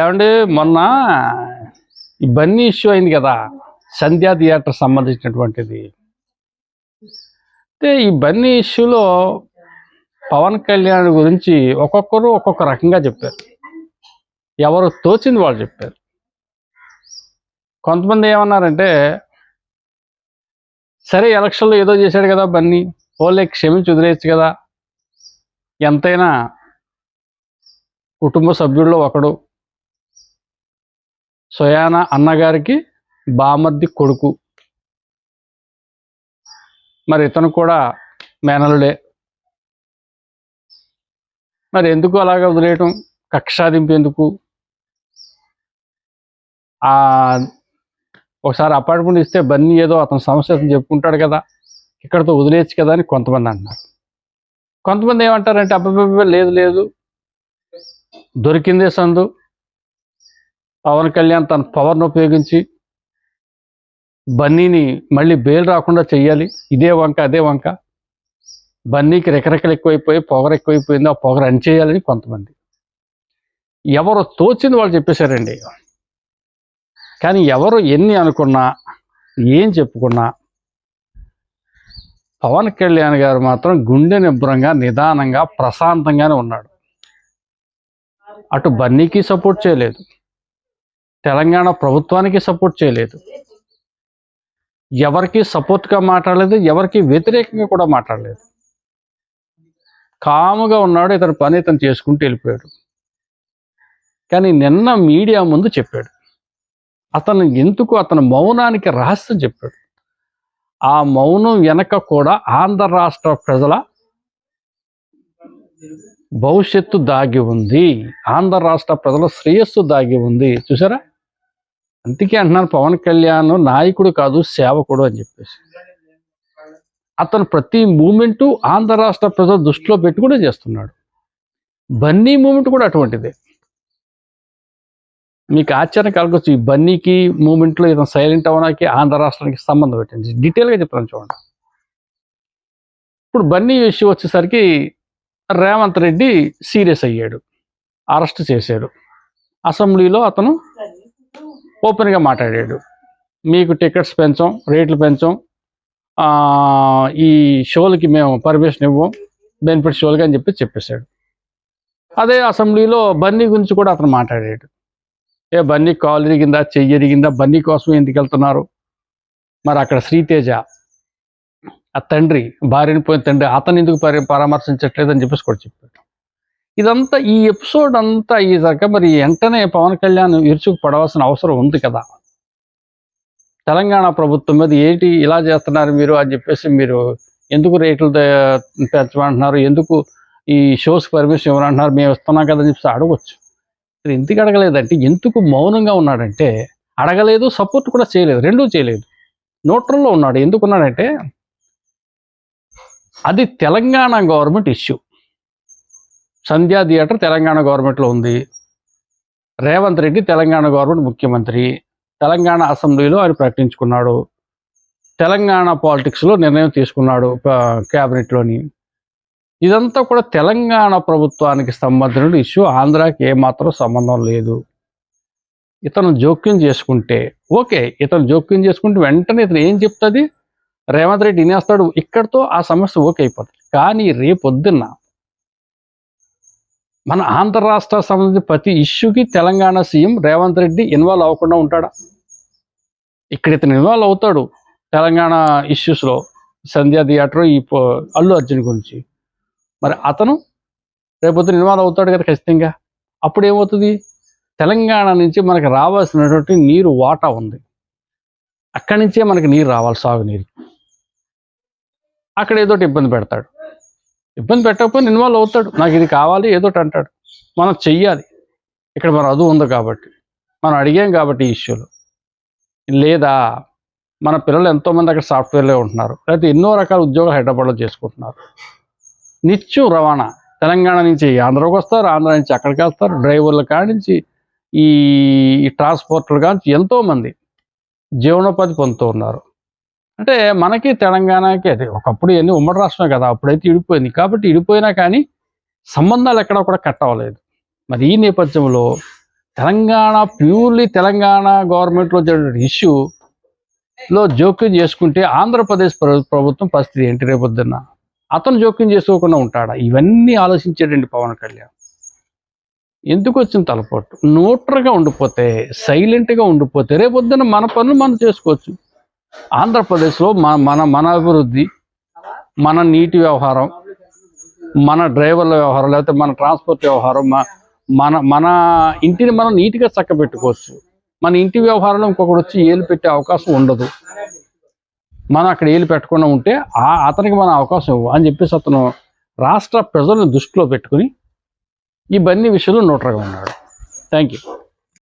ఏమండి మొన్న ఈ బన్నీ ఇష్యూ అయింది కదా సంధ్యా థియేటర్ సంబంధించినటువంటిది. అయితే ఈ బన్నీ ఇష్యూలో పవన్ కళ్యాణ్ గురించి ఒక్కొక్కరు ఒక్కొక్క రకంగా చెప్పారు. ఎవరు తోచింది వాళ్ళు చెప్పారు. కొంతమంది ఏమన్నారంటే సరే ఎలక్షన్లో ఏదో చేశాడు కదా బన్నీ ఓలే క్షమించి వదిలేయచ్చు కదా. ఎంతైనా కుటుంబ సభ్యుల్లో ఒకడు సొయానా అన్నగారికి బామర్ది కొడుకు. మరి ఇతను కూడా మేనలుడే మరి ఎందుకు అలాగ వదిలేయటం? కక్షాదింపు ఎందుకు ఒకసారి అపార్ట్మెంట్ ఇస్తే బన్నీ ఏదో అతని సమస్య అతను చెప్పుకుంటాడు కదా. ఇక్కడతో వదిలేయచ్చు కదా అని కొంతమంది అంటున్నారు. కొంతమంది ఏమంటారంటే అబ్బాయి లేదు లేదు. దొరికిందే సందు. పవన్ కళ్యాణ్ తన పవర్ను ఉపయోగించి బన్నీని మళ్ళీ బెయిల్ రాకుండా చెయ్యాలి. ఇదే వంక అదే వంక. బన్నీకి రెకరెకలు ఎక్కువైపోయి పొగర ఎక్కువైపోయింది. ఆ పొగరు అణిచేయాలని కొంతమంది. ఎవరు తోచింది వాళ్ళు చెప్పేశారండి. కానీ ఎవరు ఎన్ని అనుకున్నా ఏం చెప్పుకున్నా పవన్ కళ్యాణ్ గారు మాత్రం గుండె నిబ్బరంగా నిదానంగా ప్రశాంతంగానే ఉన్నాడు. అటు బన్నీకి సపోర్ట్ చేయలేదు. తెలంగాణ ప్రభుత్వానికి సపోర్ట్ చేయలేదు. ఎవరికి సపోర్ట్గా మాట్లాడలేదు ఎవరికి వ్యతిరేకంగా కూడా మాట్లాడలేదు. కాముగా ఉన్నాడు ఇతని పని ఇతను చేసుకుంటూ వెళ్ళిపోయాడు. కానీ నిన్న మీడియా ముందు చెప్పాడు. అతను ఎందుకు అతను మౌనానికి రహస్యం చెప్పాడు. ఆ మౌనం వెనక కూడా ఆంధ్ర రాష్ట్ర ప్రజల భవిష్యత్తు దాగి ఉంది. ఆంధ్ర రాష్ట్ర ప్రజల శ్రేయస్సు దాగి ఉంది. చూసారా అందుకే అంటున్నాను పవన్ కళ్యాణ్ నాయకుడు కాదు సేవకుడు అని చెప్పేసి. అతను ప్రతి మూమెంటు ఆంధ్ర రాష్ట్ర ప్రజల దృష్టిలో పెట్టుకునే చేస్తున్నాడు. బన్నీ మూమెంట్ కూడా అటువంటిదే. మీకు ఆశ్చర్యం కలగొచ్చు ఈ బన్నీకి మూమెంట్లో ఇతను సైలెంట్ అవడానికి ఆంధ్ర రాష్ట్రానికి సంబంధం పెట్టింది. డీటెయిల్గా చెప్తాను చూడండి. ఇప్పుడు బన్నీ విషయం వచ్చేసరికి రేవంత్ రెడ్డి సీరియస్ అయ్యాడు. అరెస్ట్ చేశాడు. అసెంబ్లీలో అతను ఓపెన్గా మాట్లాడాడు. మీకు టికెట్స్ పెంచాం రేట్లు పెంచాం. ఈ షోలకి మేము పర్మిషన్ ఇవ్వం బెనిఫిట్ షోలకి అని చెప్పి చెప్పేశాడు. అదే అసెంబ్లీలో బన్నీ గురించి కూడా అతను మాట్లాడాడు. ఏ బన్నీ కాలు ఎరిగిందా చెయ్యి ఇరిగిందా బన్నీ కోసం ఎందుకు వెళ్తున్నారు? మరి అక్కడ శ్రీతేజ ఆ తండ్రి భార్యని పోయిన తండ్రి అతను ఎందుకు పరి పరామర్శించట్లేదు అని చెప్పేసి కూడా చెప్పాడు. ఇదంతా ఈ ఎపిసోడ్ అంతా అయ్యేదాకా మరి వెంటనే పవన్ కళ్యాణ్ ఇరుచుకు పడవలసిన అవసరం ఉంది కదా. తెలంగాణ ప్రభుత్వం మీద ఏంటి ఇలా చేస్తున్నారు మీరు అని చెప్పేసి మీరు ఎందుకు రేట్లు పెంచమంటున్నారు? ఎందుకు ఈ షోస్ పర్మిషన్ ఇవ్వనంటున్నారు మేము ఇస్తున్నాం కదా అని చెప్పేసి అడగవచ్చు ఎందుకు అడగలేదంటే ఎందుకు మౌనంగా ఉన్నాడంటే అడగలేదు సపోర్ట్ కూడా చేయలేదు రెండూ చేయలేదు. న్యూట్రల్లో ఉన్నాడు. ఎందుకు ఉన్నాడంటే అది Telangana government issue. Sandhya theatre Telangana గవర్నమెంట్లో ఉంది. రేవంత్ రెడ్డి తెలంగాణ గవర్నమెంట్ ముఖ్యమంత్రి. తెలంగాణ అసెంబ్లీలో ఆయన ప్రకటించుకున్నాడు. తెలంగాణ పాలిటిక్స్లో నిర్ణయం తీసుకున్నాడు క్యాబినెట్లోని. ఇదంతా కూడా తెలంగాణ ప్రభుత్వానికి సంబంధించిన ఇష్యూ. ఆంధ్రాకి ఏమాత్రం సంబంధం లేదు. ఇతను జోక్యం చేసుకుంటే ఓకే ఇతను జోక్యం చేసుకుంటే వెంటనే ఇతను ఏం చెప్తుంది? రేవంత్ రెడ్డి వినేస్తాడు. ఇక్కడితో ఆ సమస్య ఓకే అయిపోతుంది కానీ రేపొద్దున్న మన ఆంధ్ర రాష్ట్ర సంబంధించిన ప్రతి ఇష్యూకి తెలంగాణ సీఎం రేవంత్ రెడ్డి ఇన్వాల్వ్ అవ్వకుండా ఉంటాడా? ఇక్కడ ఇతను ఇన్వాల్వ్ అవుతాడు తెలంగాణ ఇష్యూస్లో సంధ్యా థియేటర్ ఈ అల్లు అర్జున్ గురించి. మరి అతను రేపొద్దున ఇన్వాల్వ్ అవుతాడు కదా ఖచ్చితంగా. అప్పుడు ఏమవుతుంది? తెలంగాణ నుంచి మనకి రావాల్సినటువంటి నీరు వాటా ఉంది. అక్కడి నుంచే మనకి నీరు రావాలి సాగునీరు. అక్కడ ఏదో ఇబ్బంది పెడతాడు. ఇబ్బంది పెట్టకపోతే ఇన్వాల్వ్ అవుతాడు. నాకు ఇది కావాలి ఏదో అంటాడు. మనం చెయ్యాలి. ఇక్కడ మన అదువు ఉంది కాబట్టి. మనం అడిగాం కాబట్టి ఈ ఇష్యూలు లేదా మన పిల్లలు ఎంతోమంది అక్కడ సాఫ్ట్వేర్లో ఉంటున్నారు. లేకపోతే ఎన్నో రకాల ఉద్యోగాలు హైదరాబాద్లో చేసుకుంటున్నారు. నిత్యం రవాణా. తెలంగాణ నుంచి ఆంధ్రాకి వస్తారు ఆంధ్ర నుంచి అక్కడికి వస్తారు డ్రైవర్ల కాడి నుంచి ఈ ట్రాన్స్పోర్ట్లు కానించి ఎంతోమంది జీవనోపాధి పొందుతూ ఉన్నారు. అంటే మనకి తెలంగాణకి అది ఒకప్పుడు ఇవన్నీ ఉమ్మడి రాష్ట్రమే కదా అప్పుడైతే ఇడిపోయింది. కాబట్టి ఇడిపోయినా కానీ సంబంధాలు ఎక్కడా కూడా కట్ అవ్వలేదు. మరి ఈ నేపథ్యంలో తెలంగాణ ప్యూర్లీ తెలంగాణ గవర్నమెంట్లో జరిగిన ఇష్యూ లో జోక్యం చేసుకుంటే ఆంధ్రప్రదేశ్ ప్రభుత్వం పరిస్థితి ఏంటి రేపొద్దున్న అతను జోక్యం చేసుకోకుండా ఉంటాడా? ఇవన్నీ ఆలోచించేటండి పవన్ కళ్యాణ్. ఎందుకు వచ్చిన తలపోటు? న్యూట్రల్గా ఉండిపోతే సైలెంట్గా ఉండిపోతే రేపొద్దున మన పనులు మనం చేసుకోవచ్చు. ఆంధ్రప్రదేశ్లో మన మన మన అభివృద్ధి మన నీటి వ్యవహారం మన డ్రైవర్ల వ్యవహారం లేకపోతే మన ట్రాన్స్పోర్ట్ వ్యవహారం మన మన ఇంటిని మనం నీట్గా చక్కబెట్టుకోవచ్చు. మన ఇంటి వ్యవహారంలో ఇంకొకటి వచ్చి ఏలు పెట్టే అవకాశం ఉండదు. మనం అక్కడ ఏలు పెట్టకుండా ఉంటే ఆ అతనికి మన అవకాశం ఇవ్వ అని చెప్పేసి అతను రాష్ట్ర ప్రజలను దృష్టిలో పెట్టుకుని ఈ విషయంలో నోటరగా ఉన్నాడు. Thank you